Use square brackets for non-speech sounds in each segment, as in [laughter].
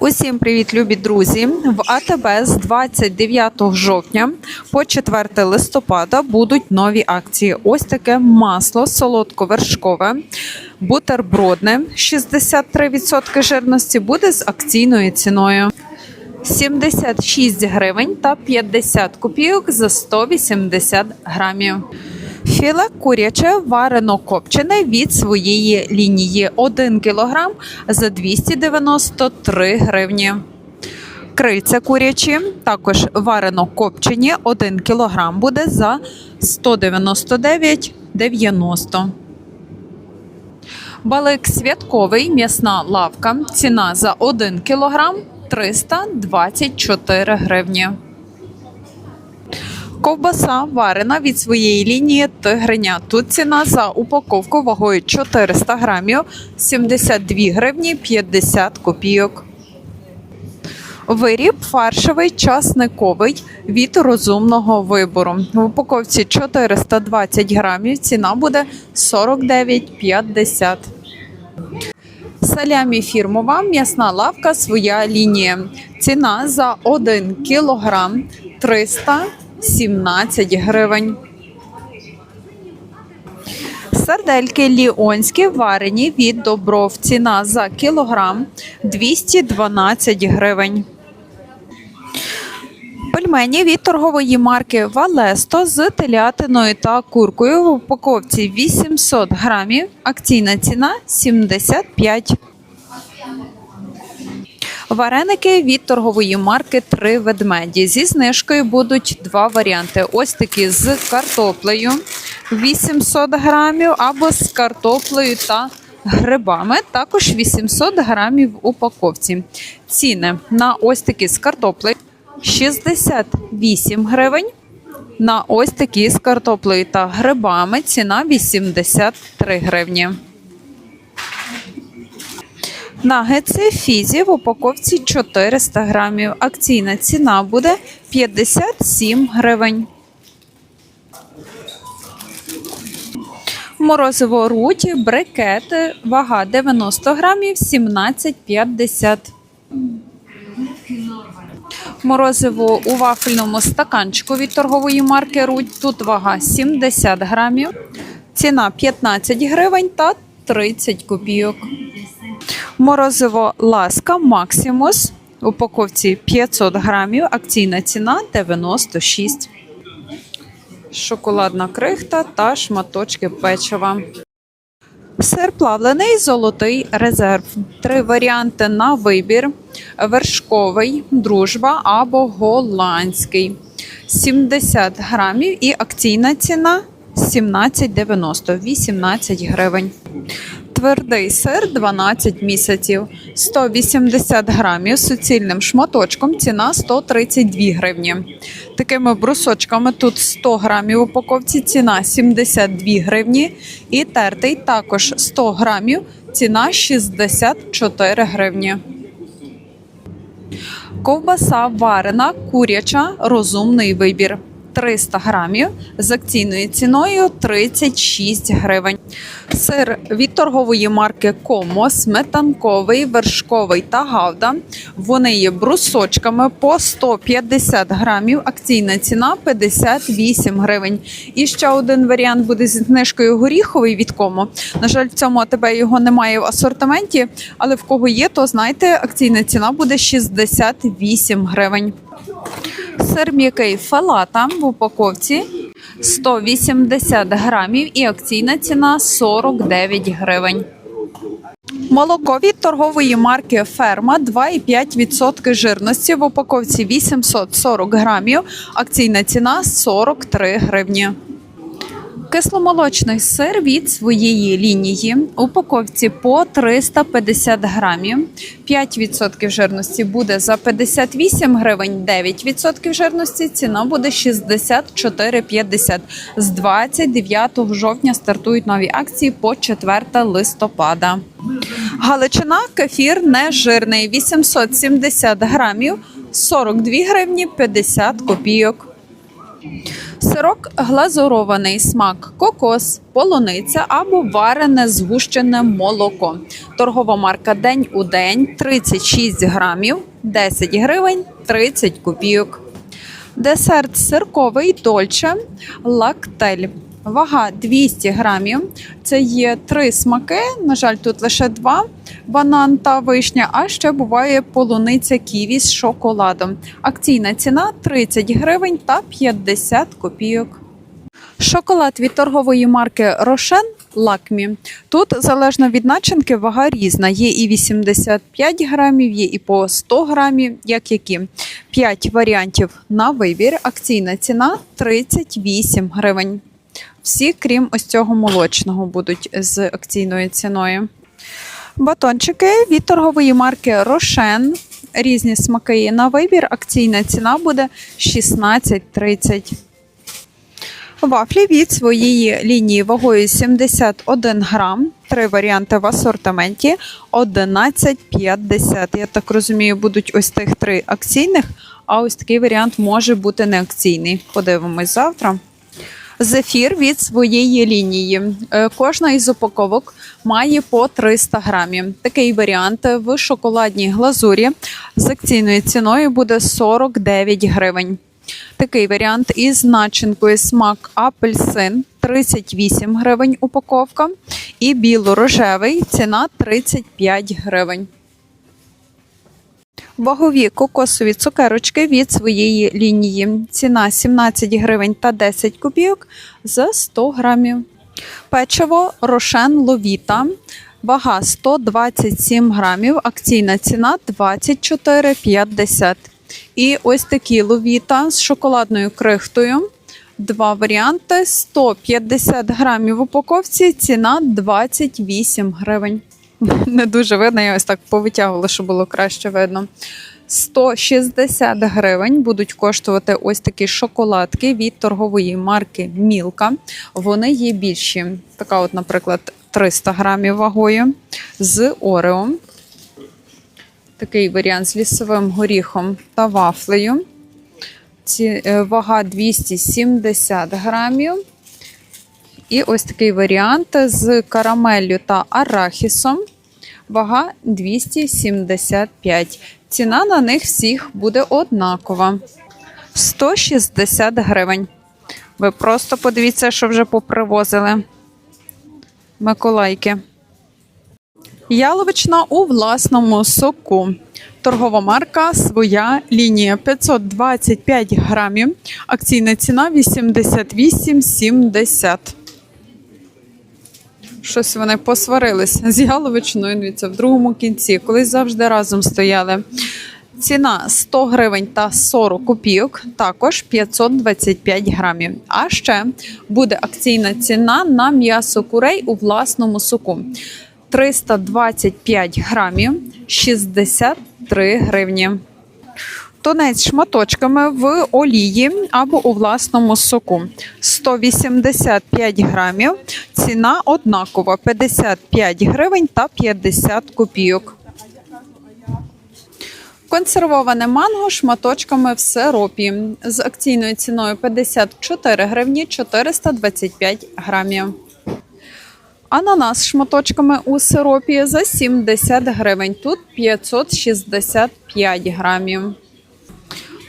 Усім привіт, любі друзі! В АТБ з 29 жовтня по 4 листопада будуть нові акції. Ось таке масло солодковершкове, бутербродне 63% жирності буде з акційною ціною. 76 гривень та 50 копійок за 180 грамів. Філе куряче варено копчене від своєї лінії 1 кг за 293 гривні. Крильця курячі також варено копчені 1 кг буде за 199,90. Балик святковий, м'ясна лавка. Ціна за 1 кг 324 гривні. Ковбаса варена від своєї лінії тигриня. Тут ціна за упаковку вагою 400 грамів 72 гривні 50 копійок. Виріб фаршевий часниковий від розумного вибору. В упаковці 420 грамів ціна буде 49,50. Салямі фірмова м'ясна лавка своя лінія. Ціна за 1 кілограм 317 гривень. Сардельки ліонські варені від добров. Ціна за кілограм 212 гривень. Пельмені від торгової марки Валесто з телятиною та куркою в упаковці 800 грамів. Акційна ціна 75. Вареники від торгової марки Три ведмеді. Зі знижкою будуть два варіанти: ось такі з картоплею 800 грамів або з картоплею та грибами. Також 800 грамів в упаковці. Ціни на ось такі з картоплею 68 гривень. На ось такі з картоплею та грибами ціна 83 гривні. Нагетси фізі в упаковці 400 грамів. Акційна ціна буде 57 гривень. Морозиво руті, брикети, вага 90 грамів 17,50. Морозиво у вафельному стаканчику від торгової марки Рудь. Тут вага 70 грамів. Ціна 15 гривень та 30 копійок. Морозиво ласка Максимус. В упаковці 500 грамів. Акційна ціна 96. Шоколадна крихта та шматочки печива. Сир плавлений золотий резерв. Три варіанти на вибір: вершковий, дружба або голландський. 70 грамів і акційна ціна 17,90 18 гривень. Твердий сир 12 місяців, 180 грамів суцільним шматочком. Ціна 132 гривні. Такими брусочками тут 100 грамів упаковці, ціна 72 гривні. І тертий також 100 грамів, ціна 64 гривні. Ковбаса варена, куряча, розумний вибір. 300 грамів з акційною ціною 36 гривень. Сир від торгової марки Комо, сметанковий, вершковий та гавда. Вони є брусочками по 150 грамів. Акційна ціна 58 гривень. І ще один варіант буде зі знижкою горіховий від Комо. На жаль, в цьому АТБ його немає в асортименті, але в кого є, то знайте, акційна ціна буде 68 гривень. Сир м'який фалата в упаковці 180 грамів і акційна ціна 49 гривень. Молоко від торгової марки Ферма 2,5% жирності в упаковці 840 грамів. Акційна ціна 43 гривні. Кисломолочний сир від своєї лінії. У упаковці по 350 грамів. 5% жирності буде за 58 гривень, 9% жирності ціна буде 64,50. З 29 жовтня стартують нові акції по 4 листопада. Галичина кефір нежирний 870 грамів, 42 гривні 50 копійок. Сирок глазурований смак кокос, полуниця або варене згущене молоко. Торгова марка День у день 36 грамів, 10 гривень 30 копійок. Десерт сирковий дольче лактель. Вага 200 грамів. Це є три смаки. На жаль, тут лише два: банан та вишня. А ще буває полуниця ківі з шоколадом. Акційна ціна 30 гривень та 50 копійок. Шоколад від торгової марки Рошен Лакмі. Тут залежно від начинки вага різна. Є і 85 грамів, є і по 100 грамів, як які. 5 варіантів на вибір. Акційна ціна 38 гривень. Всі, крім ось цього молочного, будуть з акційною ціною. Батончики від торгової марки Рошен. Різні смаки на вибір. Акційна ціна буде 16,30. Вафлі від своєї лінії вагою 71 грам. Три варіанти в асортименті 11,50. Я так розумію, будуть ось тих три акційних, а ось такий варіант може бути не акційний. Подивимось завтра. Зефір від своєї лінії. Е, Кожна із упаковок має по 300 грамів. Такий варіант в шоколадній глазурі з акційною ціною буде 49 гривень. Такий варіант із начинкою смак апельсин 38 гривень упаковка. І біло-рожевий ціна 35 гривень. Вагові кокосові цукерочки від своєї лінії. Ціна 17 гривень та 10 копійок за 100 грамів. Печиво Рошен Ловіта. Вага 127 грамів. Акційна ціна 24,50. І ось такі ловіта з шоколадною крихтою. Два варіанти: 150 грамів в упаковці, ціна 28 гривень. [laughs] Не дуже видно, я ось так повитягувала, щоб було краще видно. 160 гривень будуть коштувати ось такі шоколадки від торгової марки Мілка. Вони є більші. Така, от, наприклад, 300 грамів вагою з Орео. Такий варіант з лісовим горіхом та вафлею. Ці, е, вага 270 грамів. І ось такий варіант з карамеллю та арахісом. Вага 275. Ціна на них всіх буде однакова. 160 гривень. Ви просто подивіться, що вже попривозили. Миколайки. Яловична у власному соку. Торгова марка своя лінія 525 грамів. Акційна ціна 88,70. Щось вони посварилися з яловичною. Дивіться, в другому кінці. Колись завжди разом стояли. Ціна 100 гривень та 40 копійок, також 525 грамів. А ще буде акційна ціна на м'ясо курей у власному соку. 325 грамів 63 гривні. Тунець шматочками в олії або у власному соку. 185 грамів. Ціна однакова 55 гривень та 50 копійок. Консервоване манго шматочками в сиропі з акційною ціною 54 гривні 425 грамів. Ананас шматочками у сиропі за 70 гривень. Тут 565 грамів.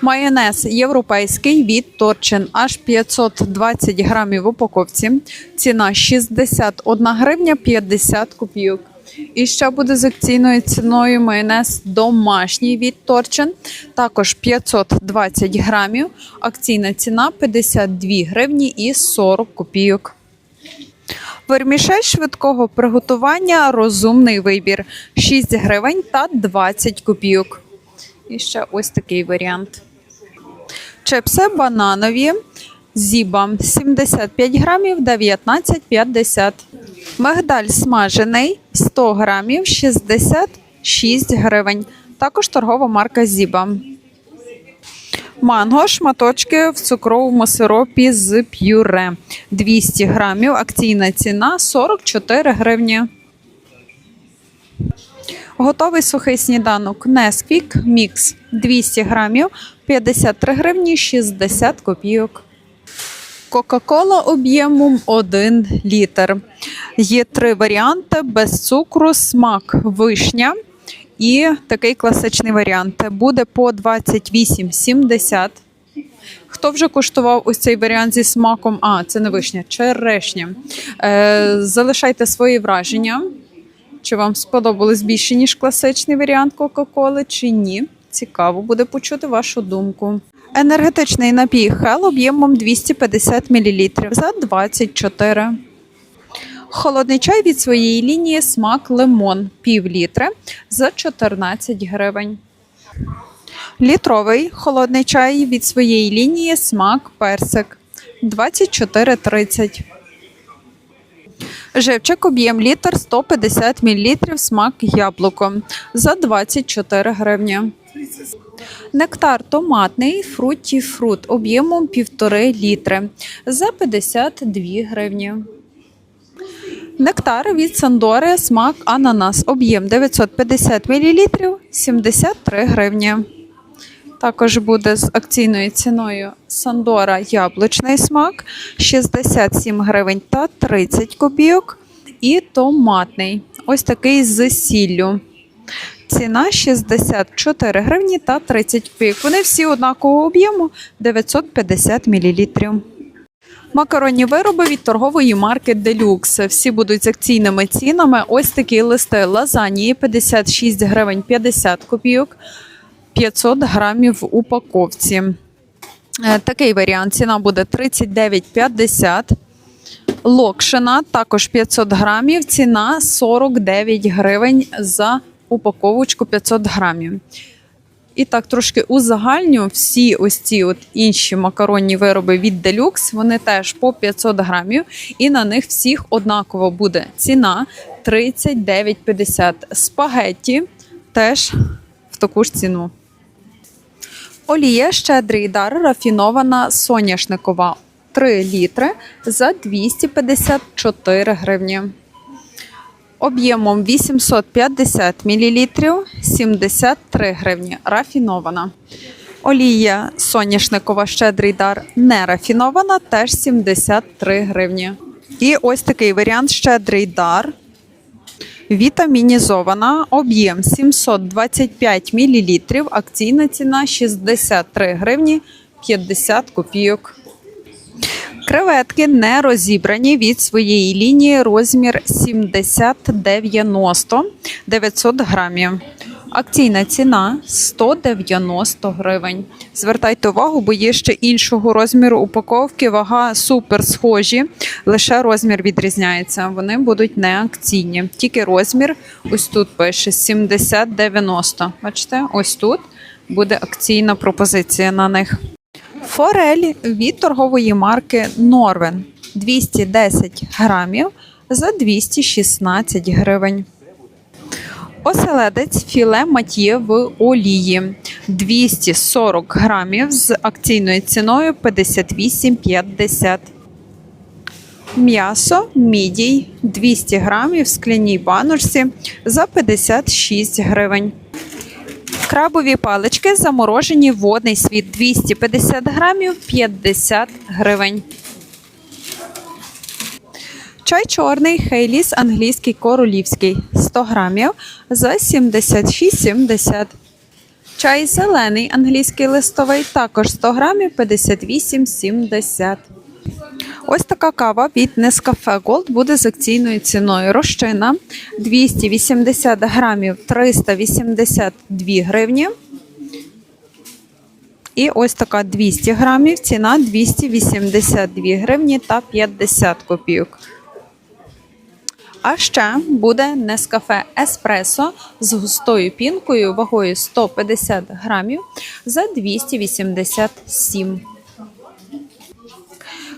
Майонез європейський від Торчин аж 520 грамів в упаковці. Ціна 61 гривня 50 копійок. І ще буде з акційною ціною майонез домашній від Торчин. Також 520 грамів. Акційна ціна 52 гривні і 40 копійок. Вермішель швидкого приготування розумний вибір 6 гривень та 20 копійок. І ще ось такий варіант. Чипси бананові зіба 75 грамів 19,50. Мигдаль смажений 100 грамів 66 гривень. Також торгова марка Зіба. Манго шматочки в цукровому сиропі з п'юре 200 грамів. Акційна ціна 44 гривні. Готовий сухий сніданок Nesquik Mix 200 грамів 53 гривні 60 копійок. Кока-кола об'ємом 1 літр. Є три варіанти без цукру, смак вишня. І такий класичний варіант буде по 28,70. Хто вже куштував ось цей варіант зі смаком? А, це не вишня, черешня. Е, залишайте свої враження. Чи вам сподобалось більше, ніж класичний варіант Кока-Коли, чи ні? Цікаво буде почути вашу думку. Енергетичний напій Хел об'ємом 250 мл за 24. Холодний чай від своєї лінії смак лимон пів літри за 14 гривень. Літровий холодний чай від своєї лінії смак персик 24,30. Живчик об'єм літр 150 мл смак яблуко за 24 гривні. Нектар томатний фруті фрут об'ємом 1,5 літри за 52 гривні. Нектар від Сандори смак ананас об'єм 950 мл 73 гривні. Також буде з акційною ціною Сандора яблучний смак 67 гривень та 30 копійок. І томатний. Ось такий з сіллю. Ціна 64 гривні та 30 копійок. Вони всі однакового об'єму 950 мл. Макаронні вироби від торгової марки Deluxe. Всі будуть з акційними цінами. Ось такі листи лазанії 56 гривень 50 копійок. 500 грамів в упаковці. Е, Такий варіант ціна буде 39,50. Локшина також 500 грамів. Ціна 49 гривень за упаковочку 500 грамів. І так, трошки узагальню всі ось ці от інші макаронні вироби від Deluxe, вони теж по 500 грамів, і на них всіх однаково буде ціна 39,50. Спагетті теж в таку ж ціну. Олія щедрий дар рафінована соняшникова 3 літри за 254 гривні. Об'ємом 850 мл 73 гривні. Рафінована. Олія соняшникова щедрий дар не рафінована, теж 73 гривні. І ось такий варіант щедрий дар. Вітамінізована, об'єм 725 мл, акційна ціна 63 гривні 50 копійок. Креветки не розібрані від своєї лінії розмір 70-90 900 грамів. Акційна ціна 190 гривень. Звертайте увагу, бо є ще іншого розміру упаковки. Вага супер схожі, лише розмір відрізняється. Вони будуть не акційні. Тільки розмір ось тут пише 70-90. Бачите, ось тут буде акційна пропозиція на них. Форель від торгової марки Норвен 210 грамів за 216 гривень. Оселедець філе матє в олії 240 грамів з акційною ціною 58,50. М'ясо мідій 200 грамів в скляній баночці за 56 гривень. Крабові палички заморожені водний світ 250 грамів 50 гривень. Чай чорний Хейліс англійський королівський 100 грамів за 76,70. Чай зелений англійський листовий також 100 грамів 58,70. Ось така кава від Nescafe Gold буде з акційною ціною. Розчина 280 грамів 382 гривні. І ось така 200 грамів, ціна 282 гривні та 50 копійок. А ще буде Нескафе Еспресо з густою пінкою вагою 150 грамів за 287.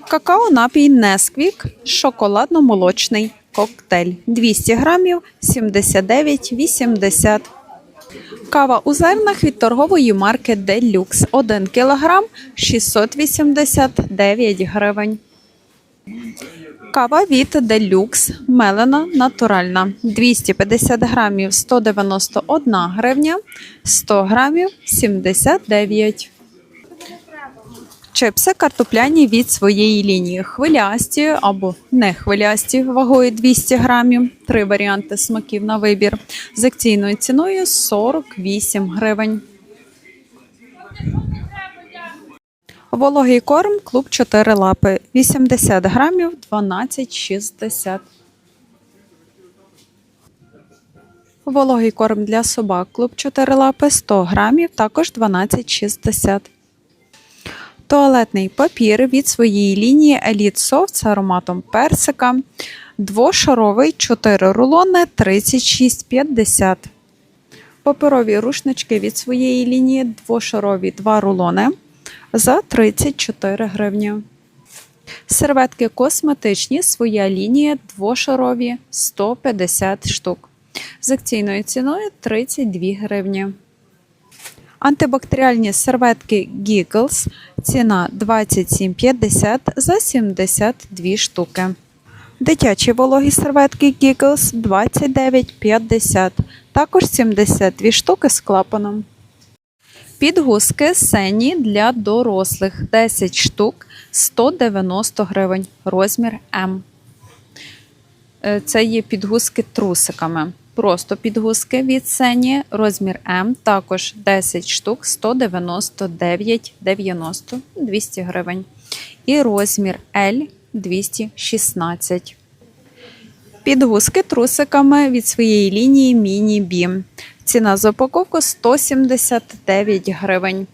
Какао напій Несквік шоколадно-молочний коктейль 200 грамів 79,80. Кава у зернах від торгової марки Deluxe 1 кг 689 гривень. Кава від Deluxe мелена натуральна 250 грамів 191 гривня, 100 грамів 79. Чипси картопляні від своєї лінії. Хвилясті або не хвилясті вагою 200 грамів. Три варіанти смаків на вибір. З акційною ціною 48 гривень. Вологий корм клуб 4 лапи 80 грамів 12,60. Вологий корм для собак клуб 4 лапи 100 грамів, також 12,60. Туалетний папір від своєї лінії Elite Soft з ароматом персика. Двошаровий 4 рулони 36,50. Паперові рушнички від своєї лінії двошарові 2 рулони за 34 гривні. Серветки косметичні, своя лінія двошарові 150 штук. З акційною ціною 32 гривні. Антибактеріальні серветки Giggles. Ціна 27,50 за 72 штуки. Дитячі вологі серветки Giggles 29,50. Також 72 штуки з клапаном. Підгузки Сені для дорослих 10 штук 190 гривень. Розмір М. Е, Це є підгузки трусиками. Просто підгузки від Сені, розмір М, також 10 штук 199,90 200 гривень. І розмір L 216. Підгузки трусиками від своєї лінії Міні Бім. Ціна за упаковку 179 гривень.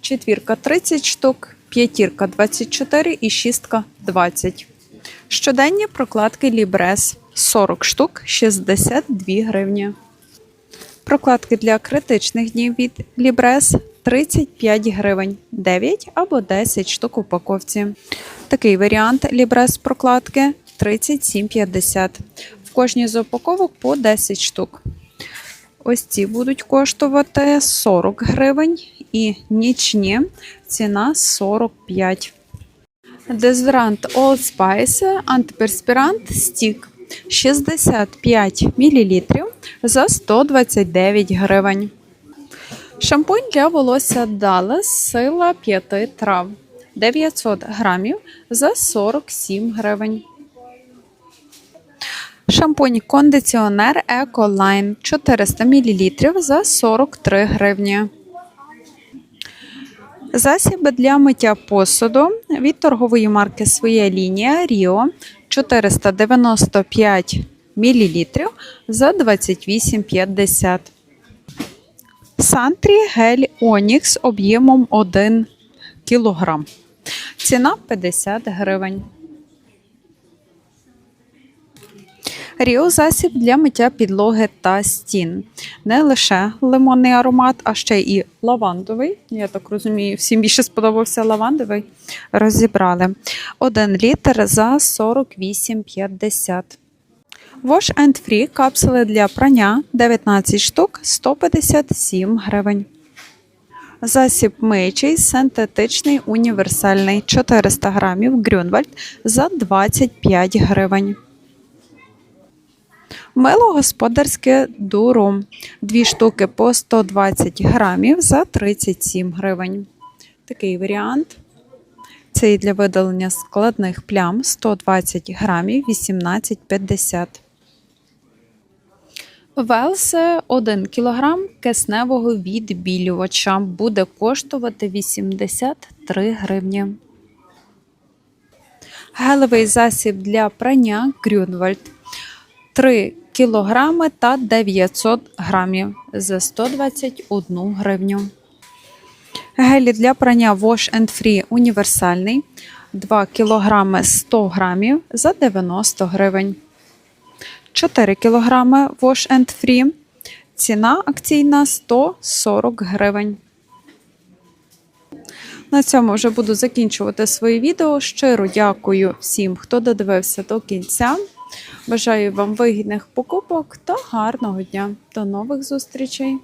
Четвірка 30 штук, п'ятірка 24 і шістка 20. Щоденні прокладки Лібрес 40 штук 62 гривні. Прокладки для критичних днів від Лібрес 35 гривень, 9 або 10 штук у упаковці. Такий варіант Лібрес прокладки 37,50. В кожній з упаковок по 10 штук. Ось ці будуть коштувати 40 гривень і нічні ціна 45. Дезодорант Old Spice антиперспірант стік 65 мл за 129 гривень. Шампунь для волосся Dallas сила 5 трав 900 грамів за 47 гривень. Шампунь кондиціонер Ecoline 400 мл за 43 гривні. Засіби для миття посуду від торгової марки Своя лінія Rio 495 мл за 28,50. Сантрі гель Онікс об'ємом 1 кг. Ціна 50 гривень. Ріо засіб для миття підлоги та стін. Не лише лимонний аромат, а ще і лавандовий. Я так розумію, всім більше сподобався лавандовий. Розібрали. 1 літр за 48,50. Wash and Free капсули для прання 19 штук 157 гривень. Засіб миючий синтетичний універсальний 400 грамів Грюнвальд за 25 гривень. Мило господарське дуру. Дві штуки по 120 грамів за 37 гривень. Такий варіант. Це і для видалення складних плям 120 грамів 18,50. Велс 1 кг кисневого відбілювача буде коштувати 83 гривні. Гелевий засіб для прання Грюнвальд 3 кілограми та 900 грамів за 121 гривню. Гелі для прання Wash and Free універсальний 2 кілограми 100 грамів за 90 гривень. 4 кілограми Wash and Free. Ціна акційна 140 гривень. На цьому вже буду закінчувати своє відео. Щиро дякую всім, хто додивився до кінця. Бажаю вам вигідних покупок та гарного дня. До нових зустрічей!